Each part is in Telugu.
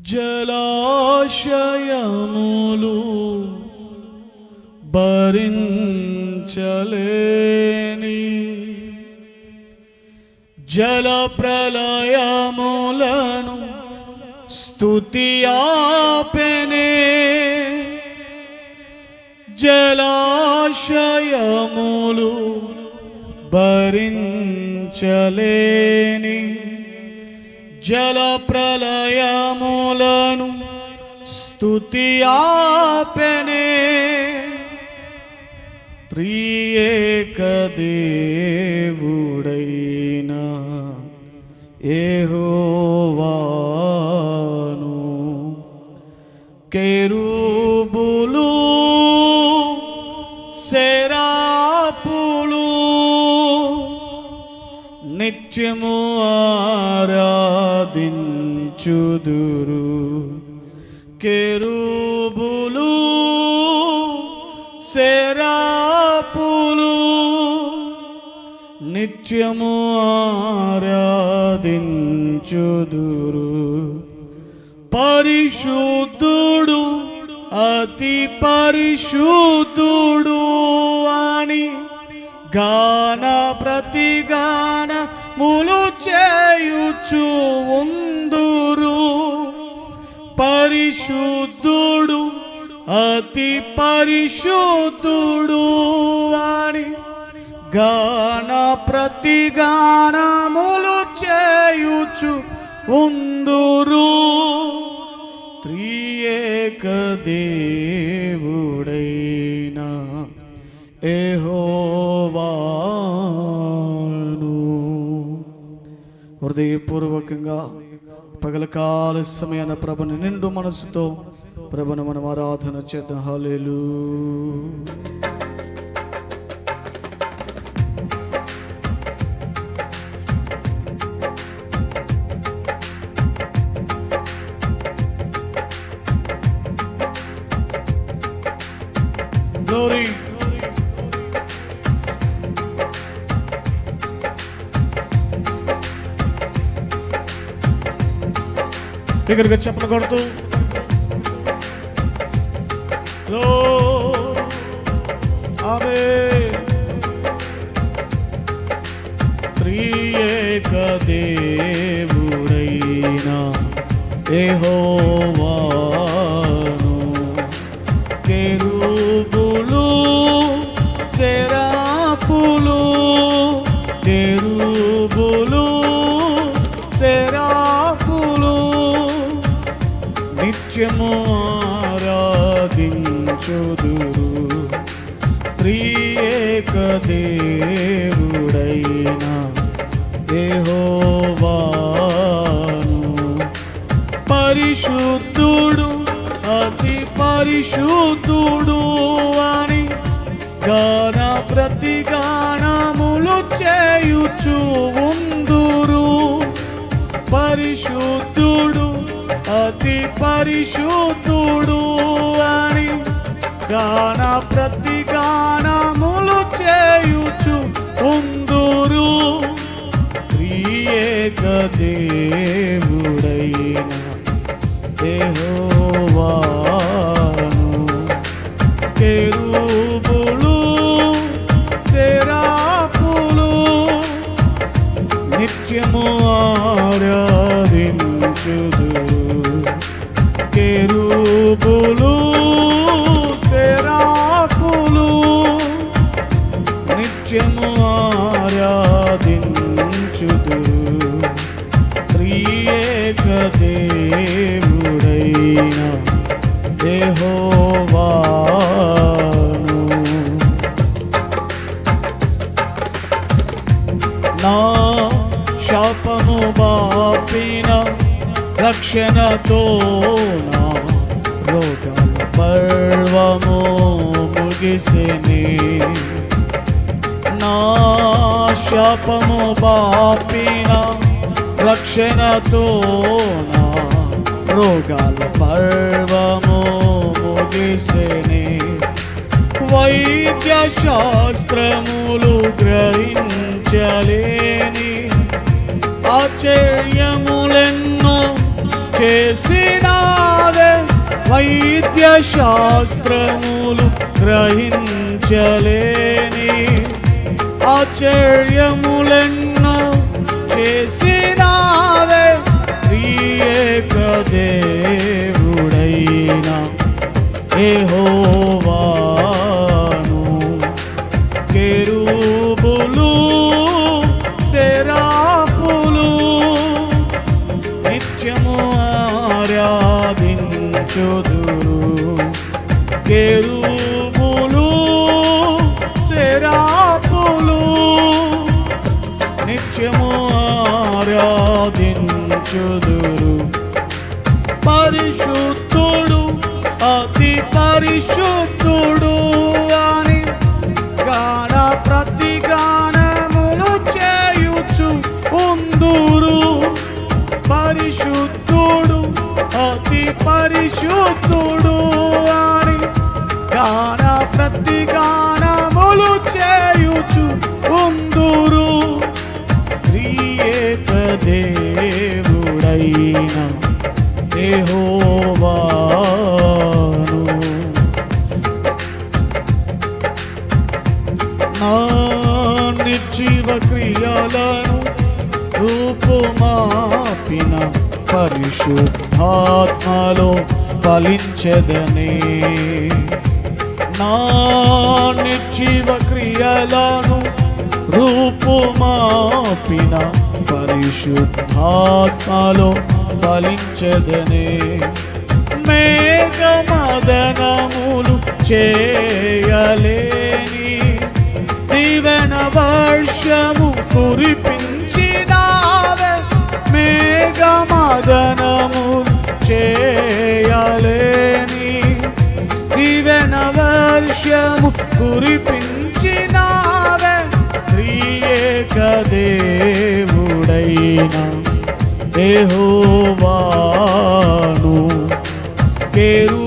జలాశయములు భరించలేని జల ప్రళయములను స్తుతి జలాశయములు భరించలేని జల ప్రళయములను స్థుతి ఆపెనే. ప్రియేక దేవుడైన ఏహోవాను కెరూబులు సెరాపులు నిత్యము ఆరాధించుదురు కెరూబులు సెరాపులు నిత్యము ఆరాధించుదురు. పరిశుద్ధుడు అతి పరిశుద్ధుడు అని గాన ప్రతిగాన ములు చేయుచు ఉందురు. పరిశుద్ధుడు అతి పరిశుద్ధుడు అని గాన ప్రతి గానములు చేయుచు ఉందురు. త్రియేక దేవుడైనా ఏహో హృదయపూర్వకంగా పగల కాల సమయాన ప్రభుని నిండు మనసుతో ప్రభును మనం ఆరాధన చేద్దాం. హాలేలు దగ్గరగా చెప్పలు కొడుతూ Lord, Amen. ప్రియేక దేవుడైన యెహోవాను పరిశుద్ధుడు అని గాన ప్రతి నిత్యము ఆరాధించుదు ప్రియేక దేవుడైన దేహోవాను నా శాపము బాపిన రక్షణతో నా రోగాల పర్వము ముగిసినే. శాపము బాపిన రక్షణతో నా రోగాల పర్వము ముగిసేనే. వైద్య శాస్త్రములు గ్రహించలేని ఆశ్చర్యములెన్నో చేసినాదే వైద్య శాస్త్రములు గ్రహించలేని ఆశ్చర్యములెన్నో చేసినావే. ఏక దేవుడైనా ఏ హోవాను కెరూబులు సెరాపులు నిత్యము ఆరాధించుదురు. కెరూ కురిపించినావే త్రియేక దేవుడైన దేహోవాను. కేరూ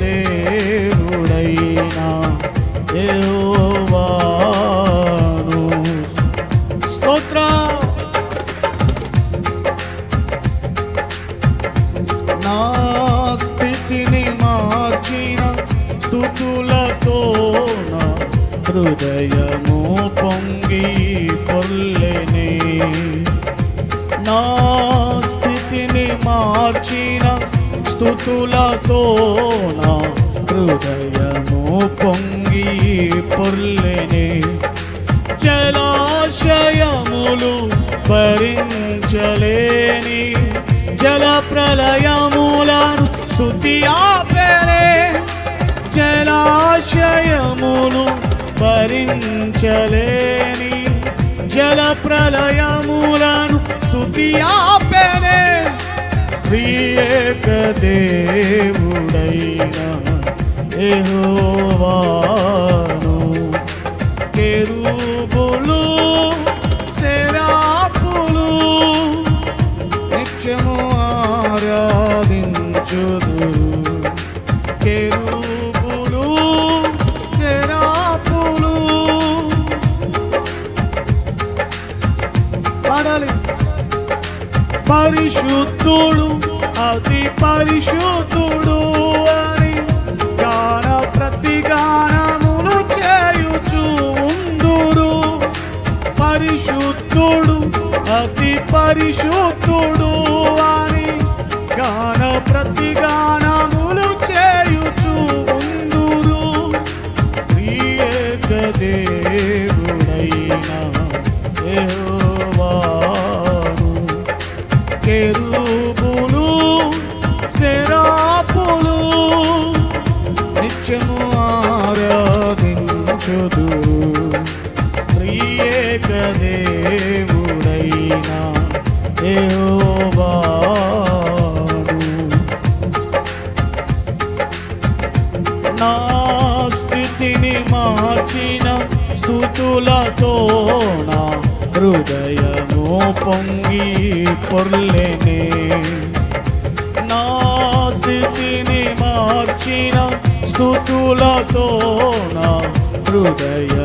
ದೇ భరించలేని జల ప్రళయములను స్థుతి ఆపేలే. జలాశయమును భరించలేని జల ప్రళయములను స్థుతి ఆపేలే. ప్రియక దేవుడైన ఏహోవాను కేరు పరిశుద్ధుడు అతి పరిశుద్ధుడు అని గాన ప్రతి గానమును చేయుచు ఉందురు పరిశుద్ధుడు అతి పరిశుద్ధుడు అని గాన ప్రతి ప్రతిగాన పొర్లెనే. నా స్థితిని మార్చిన స్థుతులతో నా హృదయ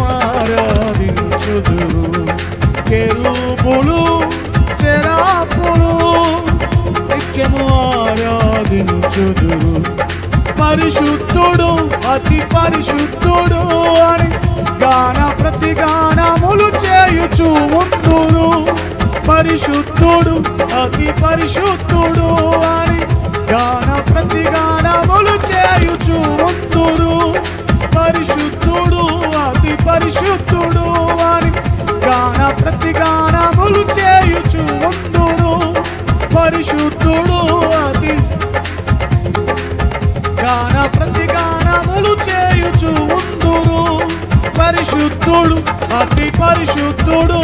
ఆరాధించుదురు. కెరూపులు చెరాపులు నిత్యము ఆరాధించుదురు. పరిశుద్ధుడు అతి పరిశుద్ధుడు అని గాన ప్రతి గానములు చేయుచు ఉందురు పరిశుద్ధుడు అతి పరిశుద్ధుడు అని గాన ప్రతి గానములు చేయుచు పరిశుద్ధుడు అతి పరిశుద్ధుడు అని గాన ప్రతి గానములు చేయుచు ఉందురు పరిశుద్ధుడు అతి గాన ప్రతి గానములు చేయుచు ఉందురు పరిశుద్ధుడు అతి పరిశుద్ధుడు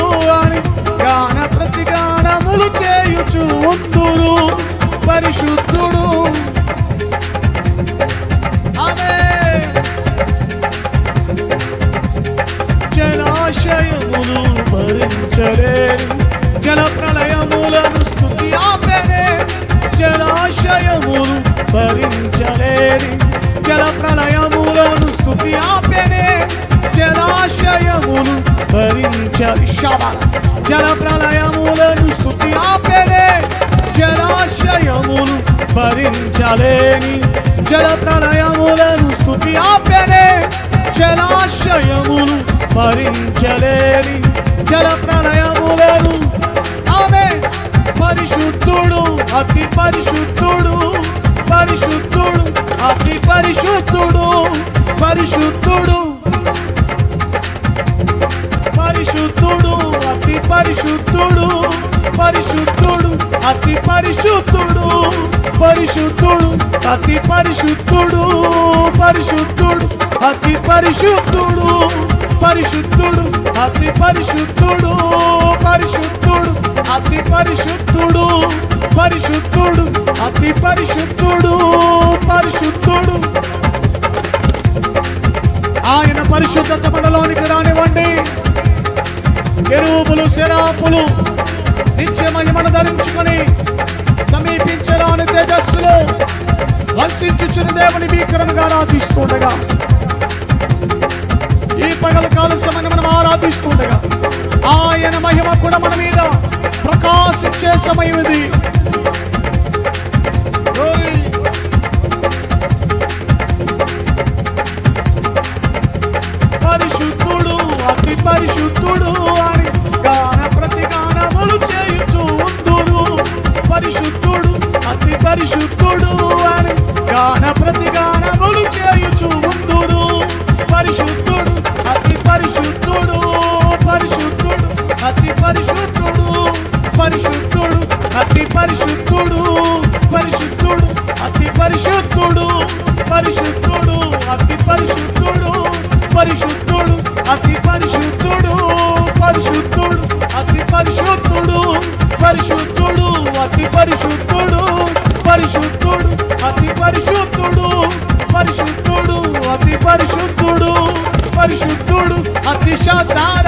జల ప్రళయములను స్థుతి ఆపెనే జలాశయములు భరించలేని జల ప్రళయములను స్థుతి ఆపెనే జలాశయములు భరించలేని జల ప్రళయములను. ఆమె పరిశుద్ధుడు అతి పరిశుద్ధుడు పరిశుద్ధుడు అతి పరిశుద్ధుడు పరిశుద్ధుడు పరిశుద్ధుడు. పరిశుద్ధుడు పరిశుద్ధుడు అతి పరిశుద్ధుడు పరిశుద్ధుడు అతి పరిశుద్ధుడు పరిశుద్ధుడు అతి పరిశుద్ధుడు పరిశుద్ధుడు అతి పరిశుద్ధుడు పరిశుద్ధుడు అతి పరిశుద్ధుడు పరిశుద్ధుడు అతి పరిశుద్ధుడు పరిశుద్ధుడు. ఆయన పరిశుద్ధత మనలోనికి రానివ్వండి. ఎరువులు శరాపులు నిత్య మహిమను ధరించుకొని సమీపించరాని తేజస్సులో వర్షించుచున్న దేవుని భీకరంగా ఆరాధిస్తుండగా. ఈ పగల కాల సమయం మనం ఆరాధిస్తుండగా. ఆయన మహిమ కూడా మన మీద ప్రకాశించే సమయమిది పరిశుద్ధుడు అతి పరిశుద్ధుడు bicho a ficha dada.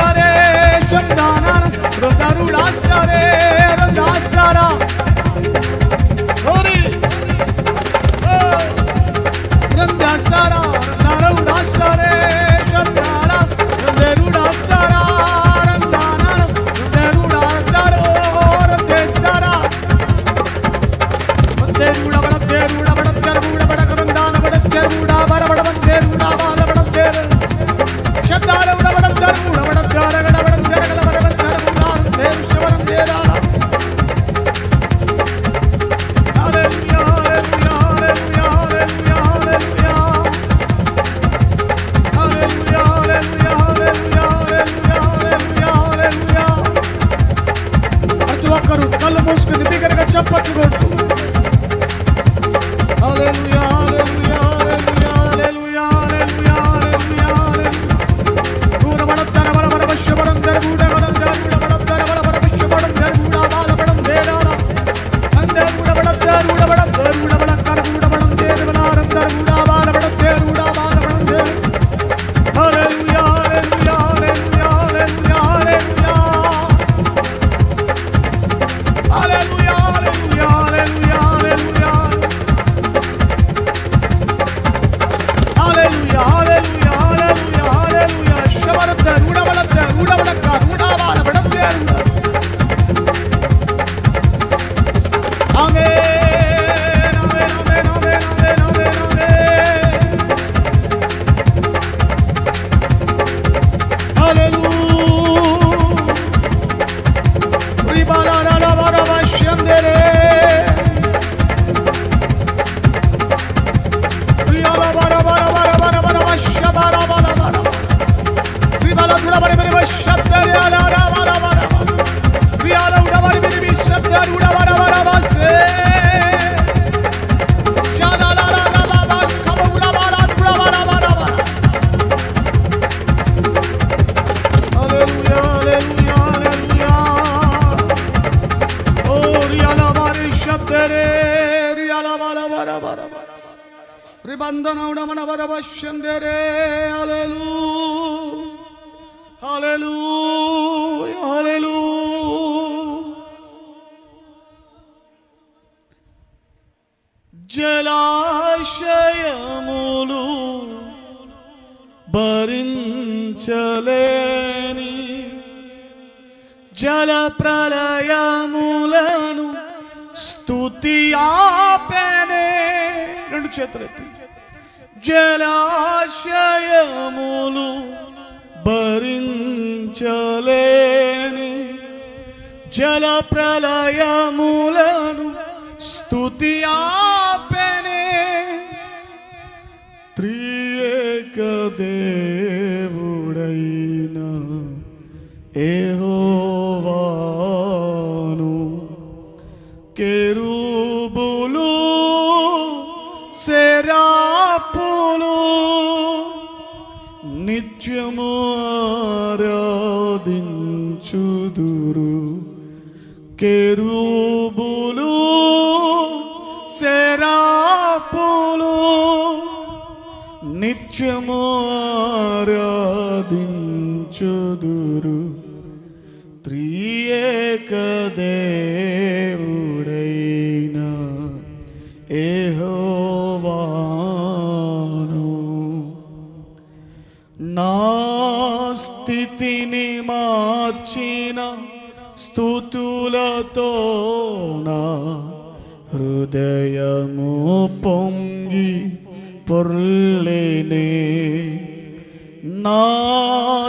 scendere, alleluia, alleluia, alleluia. జలాశయములు భరించలేని జల ప్రళయములను స్తుతి ఆపెనే రెండు చేతులు ఎత్తి జలాశయములు భరించలేని జల ప్రళయములను స్థుతి ఆపెనే త్రియేక దేవుడైన ఏహో నిత్యము ఆరాధించుదురు కెరూబులు సెరాపులు నిత్యము ప్రేమతో నా హృదయము పొంగి పొర్లేనే. నా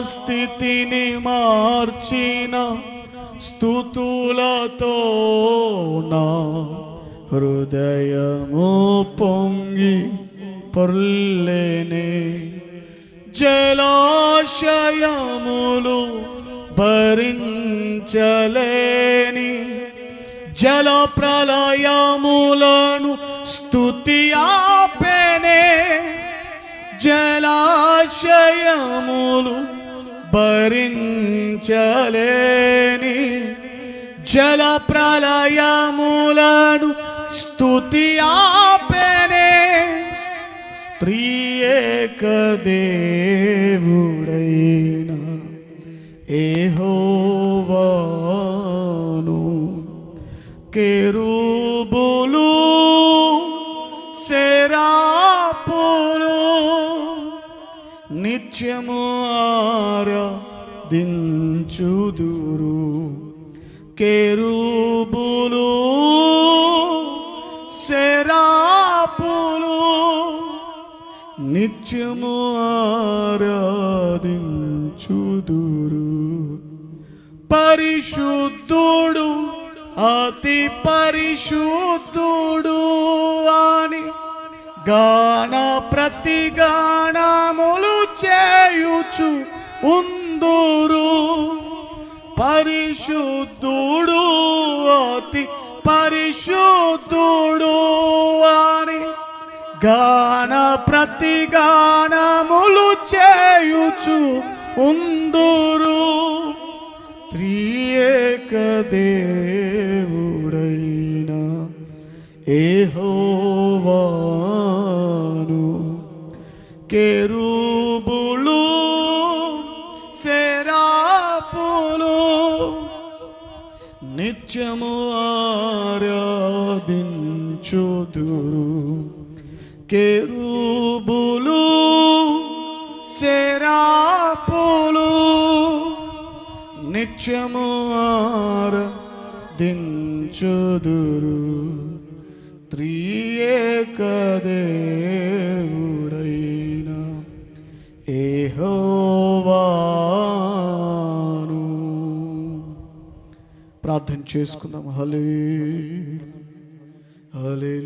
స్థితిని మార్చిన స్థుతులతో నా హృదయము పొంగి పొర్లేనే. జలాశయములు భరించలేని జల ప్రళయములను స్థుతి ఆపెనే జలాశయములు భరించలేని జల ప్రళయములను స్థుతి ఆపెనే త్రియేక దేవుడై ఏహోవాను కెరూబులు సెరాపులు నిత్యము ఆరాధించుదురు. కెరూబులు సెరాపులు నిత్యము ఆరాధించుదురు. పరిశుద్ధుడు అతి పరిశుద్ధుడు అని గాన ప్రతి గానములు చేయుచు ఉందురు. పరిశుద్ధుడు అతి పరిశుద్ధుడు అని గాన ప్రతి గానములు చేయుచు ఉందురు. త్రియేక దేవుడైన ఏహోవాను కెరూబులు సెరాపులు నిత్యము ఆరాధించుదురు కెరూబులు నిత్యము ఆరాధించుదురు. త్రియేకదేవుడైన ఏహోవాను. ప్రార్థన చేసుకుందాం. హలే హలే